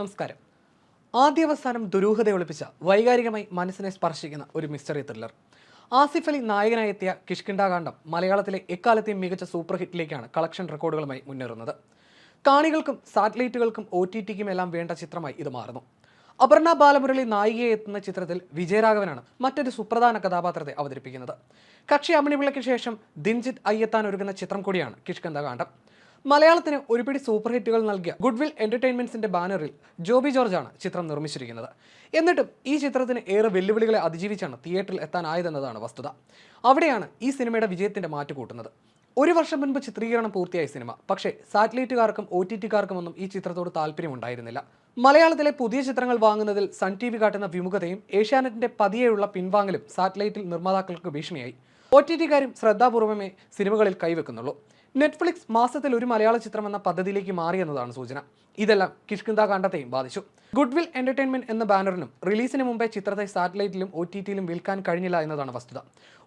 നമസ്കാരം. ആദ്യാവസാനം ദുരൂഹത ഒളിപ്പിച്ച വൈകാരികമായി മനസ്സിനെ സ്പർശിക്കുന്ന ഒരു മിസ്റ്ററി ത്രില്ലർ. ആസിഫ് അലി നായകനായി എത്തിയ കിഷ്കിണ്ടാകാന്ഡം മലയാളത്തിലെ എക്കാലത്തെയും മികച്ച സൂപ്പർ ഹിറ്റിലേക്കാണ് കളക്ഷൻ റെക്കോർഡുകളുമായി മുന്നേറുന്നത്. കാണികൾക്കും സാറ്റലൈറ്റുകൾക്കും ഒ ടി ടിക്കും എല്ലാം വേണ്ട ചിത്രമായി ഇത് മാറുന്നു. അപർണ ബാലമുരളി നായികയെ എത്തുന്ന ചിത്രത്തിൽ വിജയരാഘവനാണ് മറ്റൊരു സുപ്രധാന കഥാപാത്രത്തെ അവതരിപ്പിക്കുന്നത്. കക്ഷി അമണിവിളയ്ക്ക് ശേഷം ദിൻജിത് അയ്യത്താൻ ഒരുങ്ങുന്ന ചിത്രം കൂടിയാണ് കിഷ്കന്ധകാന്ഡം മലയാളത്തിന് ഒരുപിടി സൂപ്പർ ഹിറ്റുകൾ നൽകിയ ഗുഡ്വിൽ എന്റർടൈൻമെന്റ്സിന്റെ ബാനറിൽ ജോബി ജോർജാണ് ചിത്രം നിർമ്മിച്ചിരിക്കുന്നത്. എന്നിട്ടും ഈ ചിത്രത്തിന് ഏറെ വെല്ലുവിളികളെ അതിജീവിച്ചാണ് തിയേറ്ററിൽ എത്താനായതെന്നതാണ് വസ്തുത. അവിടെയാണ് ഈ സിനിമയുടെ വിജയത്തിന്റെ മാറ്റുകൂട്ടുന്നത് ഒരു വർഷം മുൻപ് ചിത്രീകരണം പൂർത്തിയായ സിനിമ പക്ഷേ സാറ്റലൈറ്റുകാർക്കും ഒ ടി ഒന്നും ഈ ചിത്രത്തോട് താല്പര്യമുണ്ടായിരുന്നില്ല. മലയാളത്തിലെ പുതിയ ചിത്രങ്ങൾ വാങ്ങുന്നതിൽ സൺ ടി വി കാട്ടുന്ന വിമുഖതയും ഏഷ്യാനെറ്റിന്റെ പതിയെയുള്ള പിൻവാങ്ങലും സാറ്റലൈറ്റിൽ നിർമ്മാതാക്കൾക്ക് ഭീഷണിയായി. ഒ ടി ടിക്കാരും ശ്രദ്ധാപൂർവമേ സിനിമകളിൽ കൈവെക്കുന്നുള്ളൂ. നെറ്റ്ഫ്ലിക്സ് മാസത്തിൽ ഒരു മലയാള ചിത്രം എന്ന പദ്ധതിയിലേക്ക് മാറിയെന്നതാണ് സൂചന. ഇതെല്ലാം കിഷ്കിന്ത കാണ്ഡത്തെയും ബാധിച്ചു. ഗുഡ്വിൽ എന്റർടൈൻമെന്റ് എന്ന ബാനറിനും റിലീസിന് മുമ്പേ ചിത്രത്തെ സാറ്റലൈറ്റിലും ഒ ടി ടിയിലും വിൽക്കാൻ കഴിഞ്ഞില്ല എന്നതാണ് വസ്തുത.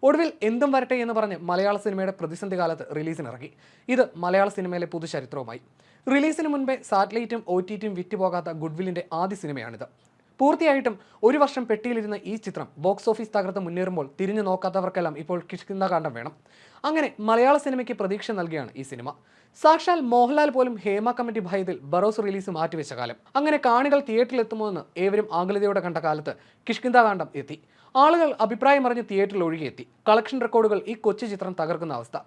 ഒടുവിൽ എന്തും വരട്ടെ എന്ന് പറഞ്ഞ് മലയാള സിനിമയുടെ പ്രതിസന്ധി കാലത്ത് റിലീസിനിറങ്ങി. ഇത് മലയാള സിനിമയിലെ പുതുചരിത്രവുമായി. റിലീസിന് മുൻപേ സാറ്റലൈറ്റും ഒ ടി ടിയും വിറ്റുപോകാത്ത ഗുഡ്വില്ലിന്റെ ആദ്യ സിനിമയാണിത്. പൂർത്തിയായിട്ടും ഒരു വർഷം പെട്ടിയിലിരുന്ന ഈ ചിത്രം ബോക്സ് ഓഫീസ് തകർത്ത് മുന്നേറുമ്പോൾ തിരിഞ്ഞു നോക്കാത്തവർക്കെല്ലാം ഇപ്പോൾ കിഷ്കിന്ദകാന്ഡം വേണം. അങ്ങനെ മലയാള സിനിമയ്ക്ക് പ്രതീക്ഷ നൽകിയാണ് ഈ സിനിമ. സാക്ഷാൽ മോഹൻലാൽ പോലും ഹേമ കമ്മിറ്റി ഭയത്തിൽ ബറോസ് റിലീസ് മാറ്റിവെച്ച കാലം. അങ്ങനെ കാണികൾ തിയേറ്ററിൽ എത്തുമോ എന്ന് ഏവരും ആകുലതയോടെ കണ്ട കാലത്ത് കിഷ്കിന്ദകാന്ഡം എത്തി. ആളുകൾ അഭിപ്രായം അറിഞ്ഞ് തിയേറ്ററിൽ ഒഴുകിയെത്തി. കളക്ഷൻ റെക്കോർഡുകൾ ഈ കൊച്ചു ചിത്രം തകർക്കുന്ന അവസ്ഥ.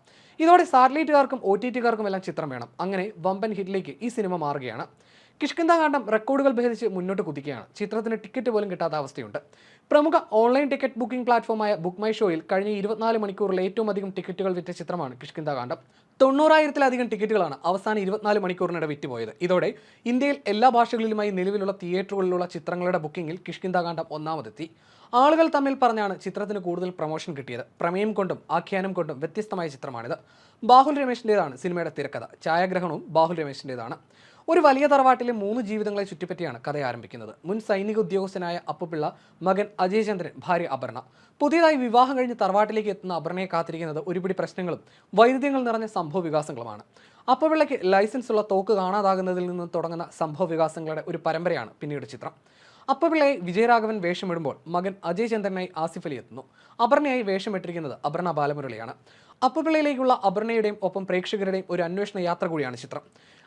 ഇതോടെ സാറ്റലൈറ്റുകാർക്കും ഒ ടി ടിക്കാർക്കും എല്ലാം ചിത്രം വേണം. അങ്ങനെ വമ്പൻ ഹിറ്റിലേക്ക് ഈ സിനിമ മാറുകയാണ്. കിഷ്കിന്ദാകാന്ഡം റെക്കോർഡുകൾ ഭേദിച്ച് മുന്നോട്ട് കുതിക്കുകയാണ്. ചിത്രത്തിന് ടിക്കറ്റ് പോലും കിട്ടാത്ത അവസ്ഥയുണ്ട്. പ്രമുഖ ഓൺലൈൻ ടിക്കറ്റ് ബുക്കിംഗ് പ്ലാറ്റ്ഫോമായ ബുക്ക് മൈ ഷോയിൽ കഴിഞ്ഞ ഇരുപത്തിനാല് മണിക്കൂറിൽ ഏറ്റവും അധികം ടിക്കറ്റുകൾ വിറ്റ ചിത്രമാണ് കിഷ്കിന്ദാകാന്ഡം തൊണ്ണൂറായിരത്തിലധികം ടിക്കറ്റുകളാണ് അവസാന ഇരുപത്തിനാല് മണിക്കൂറിനിടെ വിറ്റുപോയത്. ഇതോടെ ഇന്ത്യയിൽ എല്ലാ ഭാഷകളിലുമായി നിലവിലുള്ള തിയേറ്ററുകളിലുള്ള ചിത്രങ്ങളുടെ ബുക്കിംഗിൽ കിഷ്കിന്ദാകാന്ഡം ഒന്നാമതെത്തി. ആളുകൾ തമ്മിൽ പറഞ്ഞാണ് ചിത്രത്തിന് കൂടുതൽ പ്രൊമോഷൻ കിട്ടിയത്. പ്രമേയം കൊണ്ടും ആഖ്യാനം കൊണ്ടും വ്യത്യസ്തമായ ചിത്രമാണിത്. ബാഹുൽ രമേശിന്റെതാണ് സിനിമയുടെ തിരക്കഥ. ഛായാഗ്രഹണവും ബാഹുൽ രമേശിന്റെതാണ് ഒരു വലിയ തറവാട്ടിലെ മൂന്ന് ജീവിതങ്ങളെ ചുറ്റിപ്പറ്റിയാണ് കഥ ആരംഭിക്കുന്നത്. മുൻ സൈനിക ഉദ്യോഗസ്ഥനായ അപ്പുപിള്ള മകൻ അജയ് ചന്ദ്രൻ ഭാര്യ അപർണ. പുതിയതായി വിവാഹം കഴിഞ്ഞ് തറവാട്ടിലേക്ക് എത്തുന്ന അപർണയെ കാത്തിരിക്കുന്നത് ഒരുപിടി പ്രശ്നങ്ങളും വൈരുദ്ധ്യങ്ങൾ നിറഞ്ഞ സംഭവ വികാസങ്ങളുമാണ്. അപ്പുപിള്ളയ്ക്ക് ലൈസൻസ് ഉള്ള തോക്ക് കാണാതാകുന്നതിൽ നിന്ന് തുടങ്ങുന്ന സംഭവ വികാസങ്ങളുടെ ഒരു പരമ്പരയാണ് പിന്നീട് ചിത്രം. അപ്പപിള്ളയെ വിജയരാഘവൻ വേഷമിടുമ്പോൾ മകൻ അജയ് ചന്ദ്രനായി ആസിഫ് എത്തുന്നു. അപർണയായി വേഷമിട്ടിരിക്കുന്നത് അപർണ ബാലമുരളിയാണ്. അപ്പപിള്ളയിലേക്കുള്ള അപർണയുടെയും ഒപ്പം പ്രേക്ഷകരുടെയും ഒരു അന്വേഷണ യാത്ര കൂടിയാണ് ചിത്രം.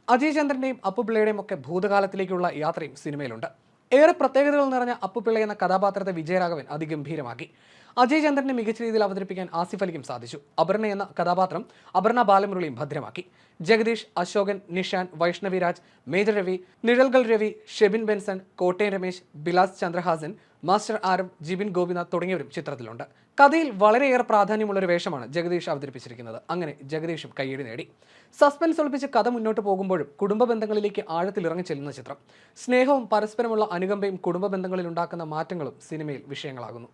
അജയ് ചന്ദ്രന്റെയും അപ്പുപിള്ളയുടെയും ഒക്കെ ഭൂതകാലത്തിലേക്കുള്ള യാത്രയും സിനിമയിലുണ്ട്. ഏറെ പ്രത്യേകതകൾ നിറഞ്ഞ അപ്പുപിള്ള എന്ന കഥാപാത്രത്തെ വിജയരാഘവൻ അതിഗംഭീരമാക്കി. അജയ് ചന്ദ്രനെ മികച്ച രീതിയിൽ അവതരിപ്പിക്കാൻ ആസിഫ് അലിക്കും സാധിച്ചു. അപർണ എന്ന കഥാപാത്രം അപർണ ബാലമുരളിയും ഭദ്രമാക്കി. ജഗദീഷ് അശോകൻ നിഷാൻ വൈഷ്ണവി രാജ് മേജർ രവി നിഴൽകൾ രവി ഷെബിൻ ബെൻസൺ കോട്ടയം രമേശ് ബിലാസ് ചന്ദ്രഹാസൻ മാസ്റ്റർ ആരം ജിബിൻ ഗോപിനാഥ് തുടങ്ങിയവരും ചിത്രത്തിലുണ്ട്. കഥയിൽ വളരെയേറെ പ്രാധാന്യമുള്ള ഒരു വേഷമാണ് ജഗദീഷ് അവതരിപ്പിച്ചിരിക്കുന്നത്. അങ്ങനെ ജഗദീഷും കയ്യടി നേടി. സസ്പെൻസ് ഒളിപ്പിച്ച് കഥ മുന്നോട്ട് പോകുമ്പോഴും കുടുംബ ബന്ധങ്ങളിലേക്ക് ആഴത്തിൽ ഇറങ്ങി ചെല്ലുന്ന ചിത്രം. സ്നേഹവും പരസ്പരമുള്ള അനുകമ്പയും കുടുംബ ബന്ധങ്ങളിൽ ഉണ്ടാക്കുന്ന മാറ്റങ്ങളും സിനിമയിൽ വിഷയങ്ങളാകുന്നു.